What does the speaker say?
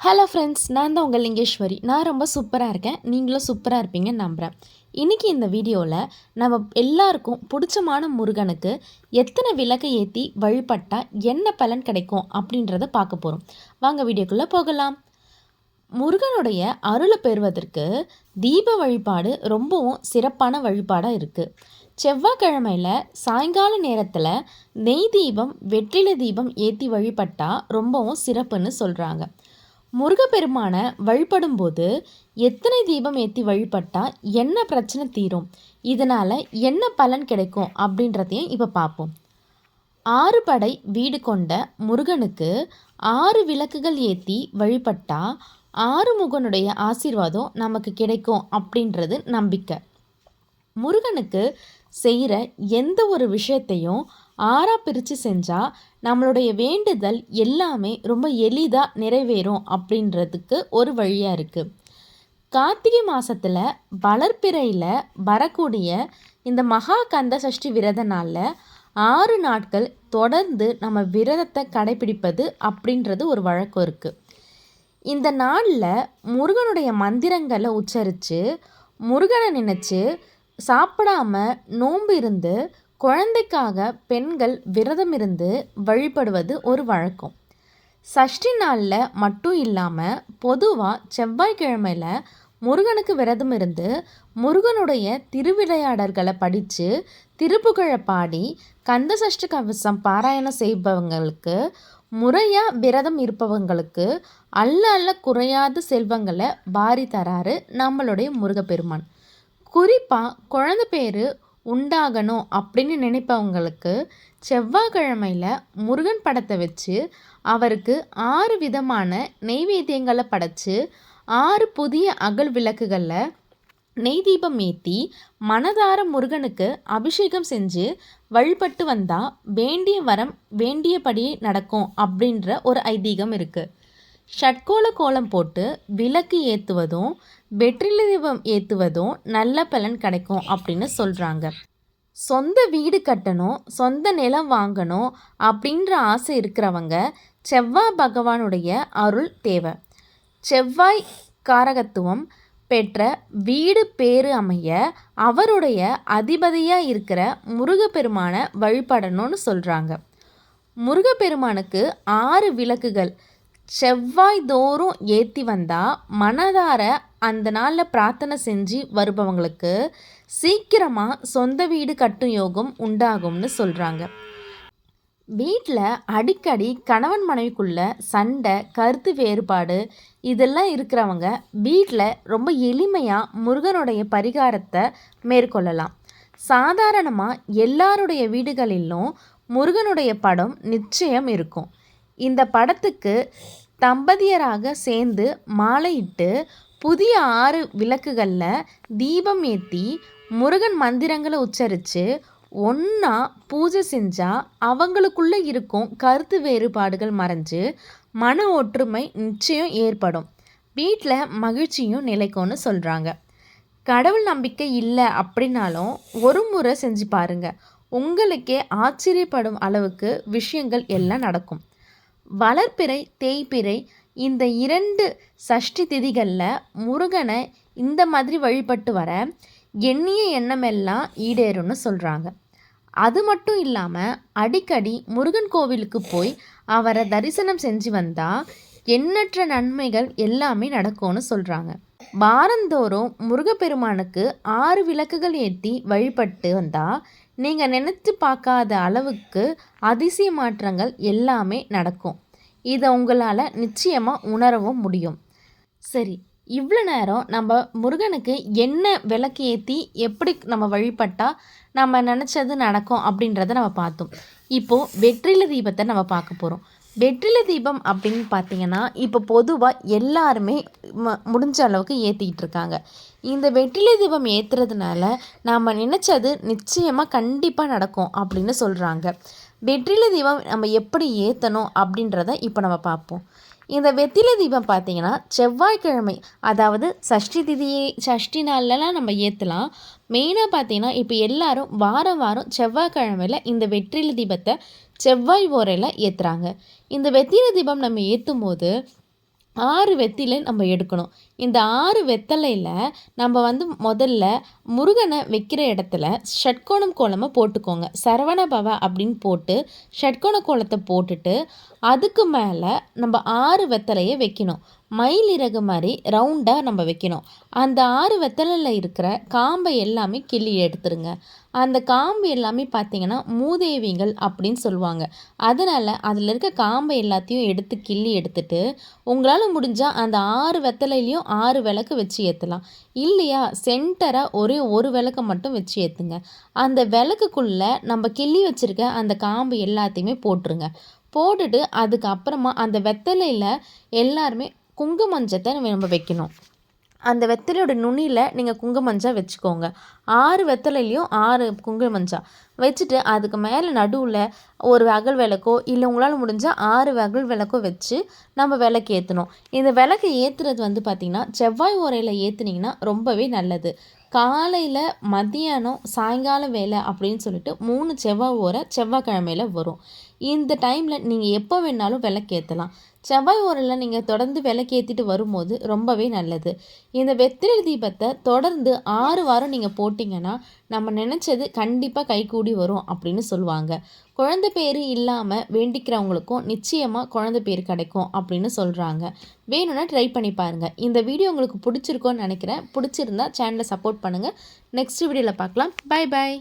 Hello friends நான் தான் உங்கள் லிங்கேஸ்வரி. நான் ரொம்ப சூப்பராக இருக்கேன். நீங்களும் சூப்பராக இருப்பீங்கன்னு நம்புகிறேன் இன்றைக்கி இந்த வீடியோவில் நம்ம எல்லாருக்கும் பிடிச்சமான முருகனுக்கு எத்தனை விளக்கை ஏற்றி வழிபட்டால் என்ன பலன் கிடைக்கும் அப்படின்றத பார்க்க போகிறோம் வாங்க வீடியோக்குள்ளே போகலாம். முருகனுடைய அருளை பெறுவதற்கு தீப வழிபாடு ரொம்பவும் சிறப்பான வழிபாடாக இருக்குது செவ்வாய்க்கிழமையில் சாயங்கால நேரத்தில் நெய் தீபம் வெற்றிலை தீபம் ஏற்றி வழிபட்டால் ரொம்பவும் சிறப்புன்னு சொல்கிறாங்க முருகப்பெருமானை வழிபடும்போது எத்தனை தீபம் ஏற்றி வழிபட்டால் என்ன பிரச்சனை தீரும்? இதனால் என்ன பலன் கிடைக்கும் அப்படின்றதையும் இப்போ பார்ப்போம் ஆறு படை வீடு கொண்ட முருகனுக்கு ஆறு விளக்குகள் ஏற்றி வழிபட்டால் ஆறுமுகனுடைய ஆசீர்வாதம் நமக்கு கிடைக்கும் அப்படின்றது நம்பிக்கை. முருகனுக்கு செய்கிற எந்த ஒரு விஷயத்தையும் ஆறாக பிரித்து செஞ்சால் நம்மளுடைய வேண்டுதல் எல்லாமே ரொம்ப எளிதாக நிறைவேறும் அப்படின்றதுக்கு ஒரு வழியாக இருக்குது கார்த்திகை மாதத்தில் வளர்ப்பிறையில் வரக்கூடிய இந்த மகா கந்த சஷ்டி விரத நாளில் ஆறு நாட்கள் தொடர்ந்து நம்ம விரதத்தை கடைபிடிப்பது அப்படின்றது ஒரு வழக்கம் இருக்குது இந்த நாளில் முருகனுடைய மந்திரங்களை உச்சரித்து முருகனை நினச்சி சாப்பிடாம நோன்பு இருந்து குழந்தைக்காக பெண்கள் விரதம் இருந்து வழிபடுவது ஒரு வழக்கம். சஷ்டி நாளில் மட்டும் இல்லாமல் பொதுவாக செவ்வாய்க்கிழமையில் முருகனுக்கு விரதம் இருந்து முருகனுடைய திருவிளையாடல்களை படித்து திருப்புகழை பாடி கந்த சஷ்டி கவசம் பாராயணம் செய்பவங்களுக்கு முறையாக விரதம் இருப்பவங்களுக்கு அல்ல அல்ல குறையாத செல்வங்களை பாரி தராரு நம்மளுடைய முருகப்பெருமான். குறிப்பாக குழந்த பேர் உண்டாகணும் அப்படின்னு நினைப்பவங்களுக்கு செவ்வாய்க்கிழமையில் முருகன் படத்தை வச்சு அவருக்கு ஆறு விதமான நெய்வேத்தியங்களை படைச்சு ஆறு புதிய அகல் விளக்குகளில் நெய் தீபம் ஏற்றி மனதார முருகனுக்கு அபிஷேகம் செஞ்சு வழிபட்டு வந்தால் வேண்டிய வரம் வேண்டியபடியே நடக்கும் அப்படின்ற ஒரு ஐதீகம் இருக்குது ஷட்கோல கோலம் போட்டு விளக்கு ஏற்றுவதும் வெற்றிலை தீபம் ஏற்றுவதும் நல்ல பலன் கிடைக்கும் அப்படின்னு சொல்கிறாங்க சொந்த வீடு கட்டணும் சொந்த நிலம் வாங்கணும் அப்படின்ற ஆசை இருக்கிறவங்க செவ்வாய் பகவானுடைய அருள் தேவை. செவ்வாய் காரகத்துவம் பெற்ற வீடு பேரு அமைய அவருடைய அதிபதியாக இருக்கிற முருகப்பெருமானை வழிபடணும்னு சொல்கிறாங்க முருகப்பெருமானுக்கு ஆறு விளக்குகள் செவ்வாய் தோறும் ஏற்றி வந்தால் மனதார அந்த நாளில் பிரார்த்தனை செஞ்சு வருபவங்களுக்கு சீக்கிரமாக சொந்த வீடு கட்டும் யோகம் உண்டாகும்னு சொல்கிறாங்க வீட்டில் அடிக்கடி கணவன் மனைவிக்குள்ள சண்டை கருத்து வேறுபாடு இதெல்லாம் இருக்கிறவங்க வீட்டில் ரொம்ப எளிமையாக முருகனுடைய பரிகாரத்தை மேற்கொள்ளலாம். சாதாரணமாக எல்லாருடைய வீடுகளிலும் முருகனுடைய படம் நிச்சயம் இருக்கும். இந்த படத்துக்கு தம்பதியராக சேர்ந்து மாலையிட்டு புதிய ஆறு விளக்குகளில் தீபம் ஏற்றி முருகன் மந்திரங்களை உச்சரித்து ஒன்றா பூஜை செஞ்சால் அவங்களுக்குள்ளே இருக்கும் கருத்து வேறுபாடுகள் மறைஞ்சு மன ஒற்றுமை நிச்சயம் ஏற்படும். வீட்டில் மகிழ்ச்சியும் நிலைக்கும்னு சொல்கிறாங்க கடவுள் நம்பிக்கை இல்லை அப்படின்னாலும் ஒரு முறை செஞ்சு பாருங்கள் உங்களுக்கே ஆச்சரியப்படும் அளவுக்கு விஷயங்கள் எல்லாம் நடக்கும். வளர்ப்பிறை தேய்பிறை இந்த இரண்டு சஷ்டி திதிகளில் முருகனை இந்த மாதிரி வழிபட்டு வர எண்ணிய எண்ணமெல்லாம் ஈடேறும்னு சொல்கிறாங்க அது மட்டும் இல்லாமல் அடிக்கடி முருகன் கோவிலுக்கு போய் அவரை தரிசனம் செஞ்சு வந்தால் எண்ணற்ற நன்மைகள் எல்லாமே நடக்கும்னு சொல்கிறாங்க வாரந்தோறும் முருகப்பெருமானுக்கு ஆறு விளக்குகள் ஏற்றி வழிபட்டு வந்தால் நீங்கள் நினச்சி பார்க்காத அளவுக்கு அதிசய மாற்றங்கள் எல்லாமே நடக்கும். இதை உங்களால் நிச்சயமாக உணரவும் முடியும். சரி இவ்வளோ நேரம் நம்ம முருகனுக்கு என்ன விளக்கு ஏற்றி எப்படி நம்ம வழிபட்டால் நம்ம நினச்சது நடக்கும் அப்படின்றத நம்ம பார்த்தோம். இப்போது வெற்றில தீபத்தை நம்ம பார்க்க போகிறோம் வெற்றில தீபம் அப்படின்னு பார்த்தீங்கன்னா இப்போ பொதுவாக எல்லாருமே ம முடிஞ்ச அளவுக்கு ஏற்றிக்கிட்டு இருக்காங்க. இந்த வெற்றிலை தீபம் ஏற்றுறதுனால நாம் நினச்சது நிச்சயமாக கண்டிப்பாக நடக்கும் அப்படின்னு சொல்கிறாங்க வெற்றிலை தீபம் நம்ம எப்படி ஏற்றணும் அப்படின்றத இப்போ நம்ம பார்ப்போம். இந்த வெற்றிலை தீபம் பார்த்தீங்கன்னா செவ்வாய்க்கிழமை அதாவது சஷ்டி திதியை சஷ்டி நாள்லலாம் நம்ம ஏற்றலாம் மெயினாக பார்த்தீங்கன்னா இப்போ எல்லாரும் வாரம் வாரம் செவ்வாய்க்கிழமையில் இந்த வெற்றிலை தீபத்தை செவ்வாய் ஓரையில் ஏற்றுறாங்க இந்த வெற்றிலை தீபம் நம்ம ஏற்றும் போது ஆறு வெத்திலை நம்ம எடுக்கணும். இந்த ஆறு வெத்தலையில் நம்ம வந்து முதல்ல முருகனை வைக்கிற இடத்துல ஷட்கோணம் கோலமை போட்டுக்கோங்க. சரவண பவ அப்படின்னு போட்டு ஷட்கோண கோலத்தை போட்டுட்டு அதுக்கு மேலே நம்ம ஆறு வெத்தலையை வைக்கணும். மயில் இறகு மாதிரி ரவுண்டாக நம்ம வைக்கணும். அந்த ஆறு வெத்தலையில் இருக்கிற காம்பை எல்லாமே கிள்ளி எடுத்துருங்க. அந்த காம்பு எல்லாமே பார்த்தீங்கன்னா மூதேவிங்கள் அப்படின்னு சொல்லுவாங்க. அதனால் அதில் இருக்க காம்பை எல்லாத்தையும் எடுத்து கிள்ளி எடுத்துட்டு உங்களால் முடிஞ்சால் அந்த ஆறு வெத்தலையிலையும் ஆறு விளக்கு வச்சு ஏற்றலாம் இல்லையா? சென்டராக ஒரே ஒரு விளக்கை மட்டும் வச்சு ஏற்றுங்க அந்த விளக்குக்குள்ளே நம்ம கிள்ளி வச்சுருக்க அந்த காம்பு எல்லாத்தையுமே போட்டுருங்க. போட்டுட்டு அதுக்கப்புறமா அந்த வெத்தலையில் எல்லாருமே குங்குமஞ்சத்தை நம்ம வைக்கணும். அந்த வெத்தலையோட நுனியில் நீங்கள் குங்குமஞ்சா வச்சுக்கோங்க. ஆறு வெத்தலையிலையும் ஆறு குங்குமஞ்சா. வச்சுட்டு அதுக்கு மேலே நடுவில் ஒரு அகல் விளக்கோ இல்லை உங்களால் முடிஞ்சால் ஆறு அகல் விளக்கோ வச்சு நம்ம விளக்கு ஏற்றணும் இந்த விளக்கு ஏற்றுறது வந்து பார்த்திங்கன்னா செவ்வாய் உரையில் ஏற்றுனீங்கன்னா ரொம்பவே நல்லது. காலையில் மதியானம் சாயங்காலம் வேலை அப்படின்னு சொல்லிட்டு மூணு செவ்வாய் ஓரை செவ்வாய்க்கிழமையில் வரும். இந்த டைமில் நீங்கள் எப்போ வேணாலும் விளக்கேற்றலாம் செவ்வாய் ஓரில் நீங்கள் தொடர்ந்து விளக்கேற்றிட்டு வரும்போது ரொம்பவே நல்லது. இந்த வெத்திலை தீபத்தை தொடர்ந்து ஆறு வாரம் நீங்கள் போட்டிங்கன்னா நம்ம நினச்சது கண்டிப்பாக கைகூடி வரும் அப்படின்னு சொல்லுவாங்க. குழந்தை பேர் இல்லாமல் வேண்டிக்கிறவங்களுக்கும் நிச்சயமாக குழந்தை பேர் கிடைக்கும் அப்படின்னு சொல்கிறாங்க வேணும்னா ட்ரை பண்ணி பாருங்கள் இந்த வீடியோ உங்களுக்கு பிடிச்சிருக்கோன்னு நினைக்கிறேன். பிடிச்சிருந்தா சேனலை சப்போர்ட் பண்ணுங்கள் நெக்ஸ்ட் வீடியோவில் பார்க்கலாம். Bye bye